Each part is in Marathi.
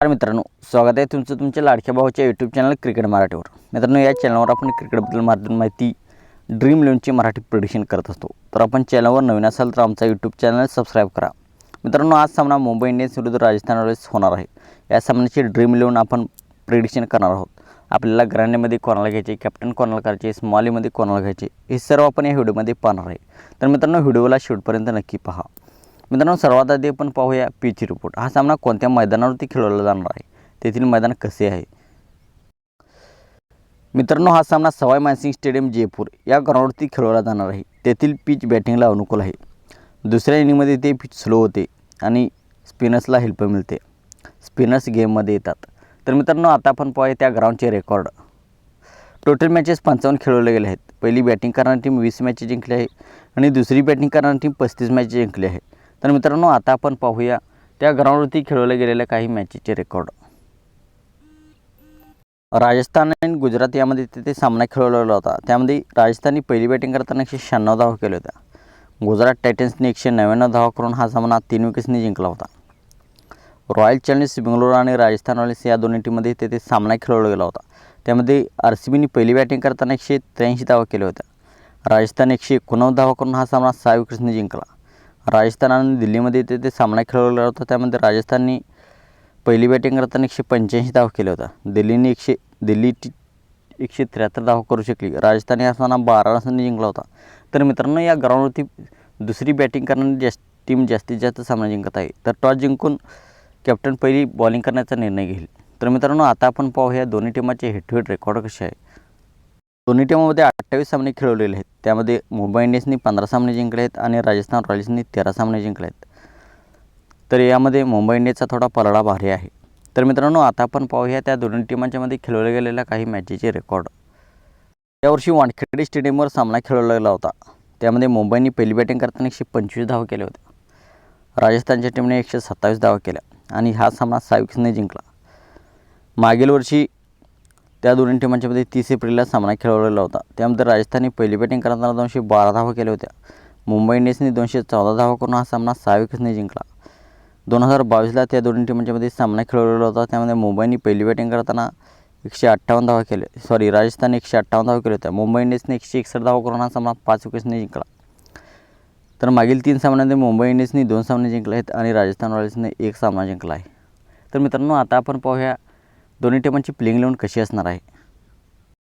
नमस्कार मित्रांनो स्वागत आहे तुमचं तुमच्या लाडक्या भावाच्या यूट्यूब चॅनल क्रिकेट मराठीवर. मित्रांनो या चॅनलवर आपण क्रिकेटबद्दल मार्गदर्शन माहिती ड्रीम इलेव्हनची मराठी प्रिडिक्शन करत असतो. तर आपण चॅनलवर नवीन असाल तर आमचा यूट्यूब चॅनल सबस्क्राईब करा. मित्रांनो आज सामना मुंबई इंडियन्स विरुद्ध राजस्थान रॉयल्स होणार आहे. या सामन्याची ड्रीम इलेव्हन आपण प्रिडिक्शन करणार आहोत. आपल्याला ग्रँडमध्ये कोणाला घ्यायचे कॅप्टन कोणाला करायचे स्मॉलीमध्ये कोणाला घ्यायचे हे सर्व आपण या व्हिडिओमध्ये पाहणार आहे. तर मित्रांनो व्हिडिओला शेवटपर्यंत नक्की पहा. मित्रांनो सर्वात आधी आपण पाहूया पीच रिपोर्ट. हा सामना कोणत्या मैदानावरती खेळवला जाणार आहे? तेथील मैदान कसे आहे? मित्रांनो हा सामना सवाई मानसिंग स्टेडियम जयपूर या ग्राउंडवरती खेळवला जाणार आहे. तेथील पिच बॅटिंगला अनुकूल आहे. दुसऱ्या इनिंगमध्ये ते पिच स्लो होते आणि स्पिनर्सला हेल्प मिळते. स्पिनर्स गेममध्ये येतात. तर मित्रांनो आता आपण पाहूया त्या ग्राउंडचे रेकॉर्ड. टोटल मॅचेस पंचावन्न खेळवले गेले आहेत. पहिली बॅटिंग करणारी टीम वीस मॅचेस जिंकली आहे आणि दुसरी बॅटिंग करणारी टीम पस्तीस मॅचेस जिंकली आहे. तर मित्रांनो आता आपण पाहूया त्या ग्राउंडवरती खेळवल्या गेलेल्या काही मॅचेसचे रेकॉर्ड राजस्थान आणि गुजरात यामध्ये तिथे सामना खेळवलेला होता. त्यामध्ये राजस्थानने पहिली बॅटिंग करताना एकशे शहाण्णव धावा केल्या होत्या. गुजरात टायटन्सने एकशे नव्याण्णव धावा करून हा सामना तीन विकेट्सनी जिंकला होता. रॉयल चॅलेंजर्स बेंगलोर आणि राजस्थान रॉयल्स या दोन्ही टीममध्ये तेथे सामना खेळवला गेला होता. त्यामध्ये आर सी बीने पहिली बॅटिंग करताना एकशे त्र्याऐंशी धावा केल्या होत्या. राजस्थान एकशे एकोणनव्वद धावा करून हा सामना सहा विकेट्सने जिंकला. राजस्थान आणि दिल्लीमध्ये तेथे सामना खेळवला होता. त्यामध्ये राजस्थानने पहिली बॅटिंग करताना एकशे पंच्याऐंशी धाव केला होता. दिल्लीने एकशे दिल्ली टी एकशे त्र्याहत्तर धाव करू शकली. राजस्थान या सामना बारा रसांनी जिंकला होता. तर मित्रांनो या ग्राउंडवरती दुसरी बॅटिंग करणारी जास्त टीम जास्तीत जास्त सामना जिंकत आहे. तर टॉस जिंकून कॅप्टन पहिली बॉलिंग करण्याचा निर्णय घेईल. तर मित्रांनो आता आपण पाहूया दोन्ही टीमाचे हेड टू हेड रेकॉर्ड कसे आहे. दोन्ही टीमामध्ये अठ्ठावीस सामने खेळवलेले आहेत. त्यामध्ये मुंबई इंडियन्सनी पंधरा सामने जिंकले आहेत आणि राजस्थान रॉयल्सनी तेरा सामने जिंकले आहेत. तर यामध्ये मुंबई इंडियन्सचा थोडा पलडा भारी आहे. तर मित्रांनो आता आपण पाहूया त्या दोन्ही टीमांच्यामध्ये खेळवल्या गेलेल्या काही मॅचेचे रेकॉर्ड. यावर्षी वानखेडे स्टेडियमवर सामना खेळवला गेला होता. त्यामध्ये मुंबईने पहिली बॅटिंग करताना एकशे पंचवीस धावा केल्या होत्या. राजस्थानच्या टीमने एकशे सत्तावीस धावा केल्या आणि हा सामना सहा जिंकला. मागील वर्षी त्या दोन्ही टीमांच्यामध्ये तीस एप्रिलला सामना खेळवलेला होता. त्यामध्ये राजस्थानने पहिली बॅटिंग करताना दोनशे बारा धावा केल्या होत्या. मुंबई इंडियन्सने दोनशे चौदा धावा करून हा सामना सहा विकेट्सने जिंकला. दोन हजार बावीसला त्या दोन्ही टीमांच्यामध्ये सामना खेळवलेला होता. त्यामध्ये मुंबईने पहिली बॅटिंग करताना एकशे अठ्ठावन्न धावा केले सॉरी राजस्थानने एकशे अठ्ठावन्न धावा केल्या होत्या. मुंबई इंडियन्सने एकशे एकसष्ट धावा करून हा सामना पाच विकेट्सने जिंकला. तर मागील तीन सामन्यांमध्ये मुंबई इंडियन्सने दोन सामने जिंकले आहेत आणि राजस्थान रॉयल्सने एक सामना जिंकला आहे. तर मित्रांनो आता आपण पाहूया दोन्ही टीमांची प्लेइंग इलेवन कशी असणार आहे?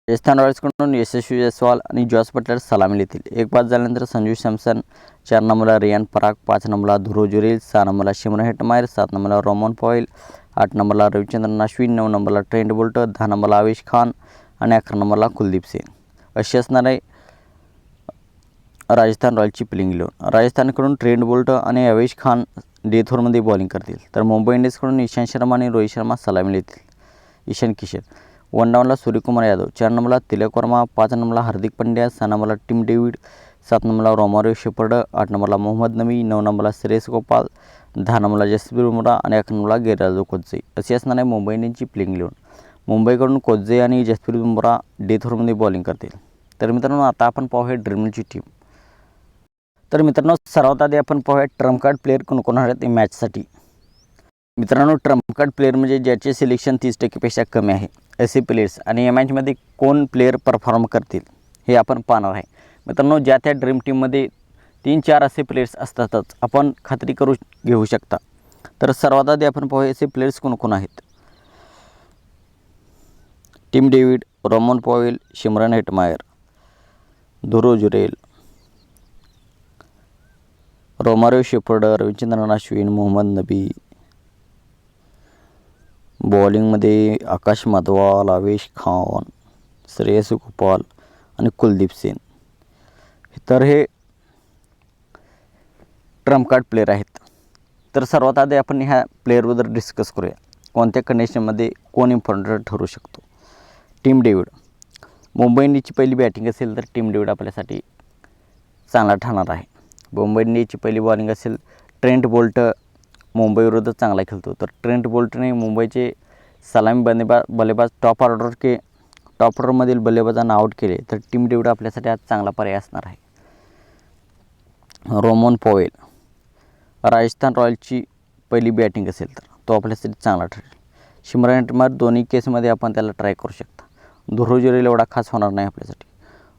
राजस्थान रॉयल्सकडून यशस्वी जयस्वाल आणि जॉस बटलर सलामी येतील एक पाच झाल्यानंतर संजू सॅमसन चार नंबरला रियान पराग पाच नंबरला ध्रुव जुरेल सहा नंबरला शिमरन हेटमायर सात नंबरला रोमन पॉईल आठ नंबरला रविचंद्रन अश्विन नऊ नंबरला ट्रेंट बोल्ट दहा नंबरला आवेश खान आणि अकरा नंबरला कुलदीप सिंग. अशी असणार आहे राजस्थान रॉयल्सची प्लेइंग इलेव्हन राजस्थानकडून ट्रेंट बोल्ट आणि अवेश खान डे थोरमध्ये बॉलिंग करतील. तर मुंबई इंडियन्सकडून ईशांत शर्मा आणि रोहित शर्मा सलामी येतील ईशान किशन वन डाऊनला सूर्यकुमार यादव. चार नंबरला तिलक वर्मा पाच नंबरला हार्दिक पंड्या सहा नंबरला टीम डेव्हिड सात नंबरला रोमारिओ शेपर्ड आठ नंबरला मोहम्मद नबी नऊ नंबरला श्रेयस गोपाल दहा नंबरला जसबीर बुमरा आणि अकरा नंबरला गेराजो कोज्जे अशी असणार आहे मुंबई इंडियनची प्लेइंग इलेवन मुंबईकडून कोज्जे आणि जसप्रीत बुमरा डे थ्रोमध्ये बॉलिंग करतील. तर मित्रांनो आता आपण पाहूया ड्रीमची टीम. तर मित्रांनो सर्वात आधी आपण पाहूया ट्रम्प कार्ड प्लेअर कोण कोण आहेत मॅचसाठी मित्रांनो ट्रम्प कार्ड प्लेअर म्हणजे ज्याचे सिलेक्शन तीस टक्केपेक्षा कमी आहे. असे प्लेयर्स आणि या मॅचमध्ये कोण प्लेअर परफॉर्म करतील हे आपण पाहणार आहे. मित्रांनो ज्या त्या ड्रीम टीममध्ये तीन चार असे प्लेयर्स असतातच आपण खात्री करू घेऊ शकता. तर सर्वात आधी आपण पाहूया असे प्लेयर्स कोण आहेत. Team David Roman Powell Shimron Hetmyer Dhruv Jurel Romario Shepherd Ravichandran Ashwin Mohammad Nabi बॉलिंगमध्ये Akash Madhwal Avesh Khan Shreyas Gopal आणि कुलदीप सेन. तर हे ट्रम्प कार्ड प्लेअर आहेत. तर सर्वात आधी आपण ह्या प्लेअरबद्दल डिस्कस करूया. कोणत्या कंडिशनमध्ये कोण इम्पॉर्टंट ठरू शकतो? टीम डेव्हिड मुंबई इंडियन्सची पहिली बॅटिंग असेल तर टीम डेव्हिड आपल्यासाठी चांगला ठरणार आहे. मुंबई इंडियन्सची पहिली बॉलिंग असेल ट्रेंट बोल्ट मुंबईविरुद्ध चांगला खेळतो. तर ट्रेंट बोल्टने मुंबईचे सलामी बल्लेबाज बल्लेबाज टॉप ऑर्डर के टॉप ऑर्डरमधील बल्लेबाजांना आऊट केले. तर टीम डेव्हिड आपल्यासाठी आज चांगला पर्याय असणार आहे. Rovman Powell. राजस्थान रॉयल्सची पहिली बॅटिंग असेल तर तो आपल्यासाठी चांगला ठरेल. शिमरन टमार दोन्ही केसमध्ये आपण त्याला ट्राय करू शकता. ध्रुव एवढा खास होणार नाही आपल्यासाठी.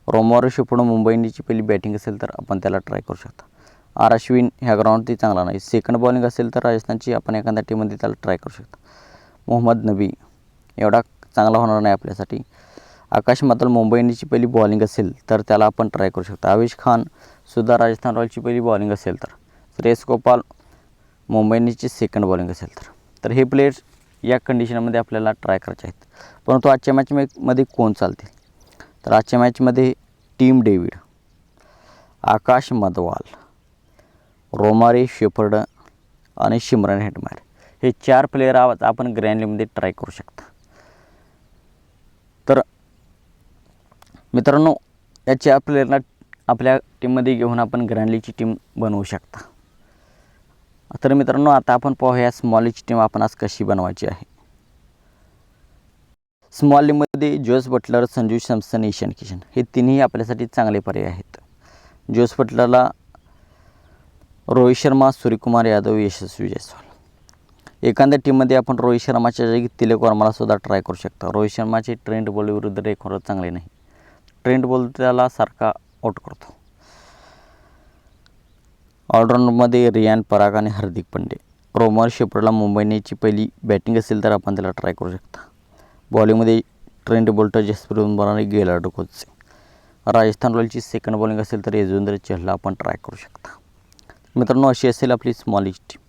रोमवार शिपडून मुंबई इंडियन्सची पहिली बॅटिंग असेल तर आपण त्याला ट्राय करू शकता. आर अश्विन ह्या ग्राउंडवरती चांगला नाही. सेकंड बॉलिंग असेल तर राजस्थानची आपण एखाद्या टीममध्ये त्याला ट्राय करू शकतो. मोहम्मद नबी एवढा चांगला होणार नाही आपल्यासाठी. आकाश मात्र मुंबई इंडियनची पहिली बॉलिंग असेल तर त्याला आपण ट्राय करू शकतो. आवेश खानसुद्धा राजस्थान रॉयल्सची पहिली बॉलिंग असेल तर. श्रेयस गोपाल मुंबई इंडियन्सची सेकंड बॉलिंग असेल तर. तर हे प्लेयर्स या कंडिशनमध्ये आपल्याला ट्राय करायचे आहेत. परंतु आजच्या मॅचमध्ये कोण चालतील? तर आजच्या मॅचमध्ये Tim David Akash Madhwal Romario Shepherd आणि शिमरन हेटमायर. हे चार प्लेयर आवाज आपण ग्रँडलीमध्ये ट्राय करू शकता. तर मित्रांनो या चार प्लेयरला आपल्या टीममध्ये घेऊन आपण ग्रँडलीची टीम बनवू शकता. तर मित्रांनो आता आपण पाहूया स्मॉलीची टीम आपण आज कशी बनवायची आहे. स्मॉल लीगमध्ये जोस बटलर संजू सॅमसन ईशान किशन हे तिन्ही आपल्यासाठी चांगले पर्याय आहेत. जोस बटलरला रोहित शर्मा सूर्यकुमार यादव यशस्वी जयस्वाल. एखाद्या टीममध्ये आपण रोहित शर्माच्या जागी तिलक वर्मालासुद्धा ट्राय करू शकता. रोहित शर्माचे ट्रेंड बॉल विरुद्ध चांगले नाही. ट्रेंड बॉल त्याला सारखा आउट करतो. ऑलराऊंडमध्ये रियान पराग आणि हार्दिक पांडे. रोमर शेपडला मुंबई पहिली बॅटिंग असेल तर आपण त्याला ट्राय करू शकता. बॉलिंगमध्ये ट्रेंड बोल्टर जसप्रीत बुमराह आणि गेलार्ड कोच राजस्थान रॉयलची सेकंड बॉलिंग असेल तर यजवेंद्र चहलला आपण ट्राय करू शकता. मित्रांनो अशी असेल आपली स्मॉल टीम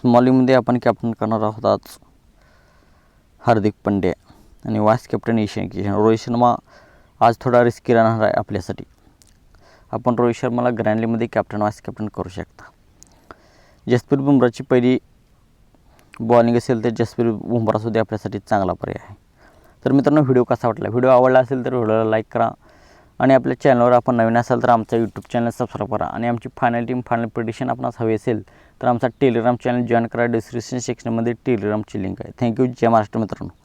स्मॉलिंगमध्ये आपण कॅप्टन करणार आहोत आज हार्दिक पांड्या आणि वाईस कॅप्टन ईशान किशन. रोहित शर्मा आज थोडा रिस्की राहणार आहे आपल्यासाठी. आपण रोहित शर्माला ग्रँडलीमध्ये कॅप्टन वाईस कॅप्टन करू शकता. जसप्रीत बुमराची पहिली बॉलिंग असेल तर जसप्रीत बुमरासुद्धा आपल्यासाठी चांगला पर्याय आहे. तर मित्रांनो व्हिडिओ कसा वाटला? व्हिडिओ आवडला असेल तर व्हिडिओला लाईक करा. आणि आपल्या चॅनलवर आपण नवीन असाल तर आमचा यूट्यूब चॅनल सबस्क्राईब करा. आणि आमची फायनल टीम फायनल पिटिशन आपणास हवी असेल तर आमचा टेलिग्राम चॅनल जॉईन करा. डिस्क्रिप्शन सेक्शनमध्ये टेलिग्रामची लिंक आहे. थँक्यू जय महाराष्ट्र मित्रांनो.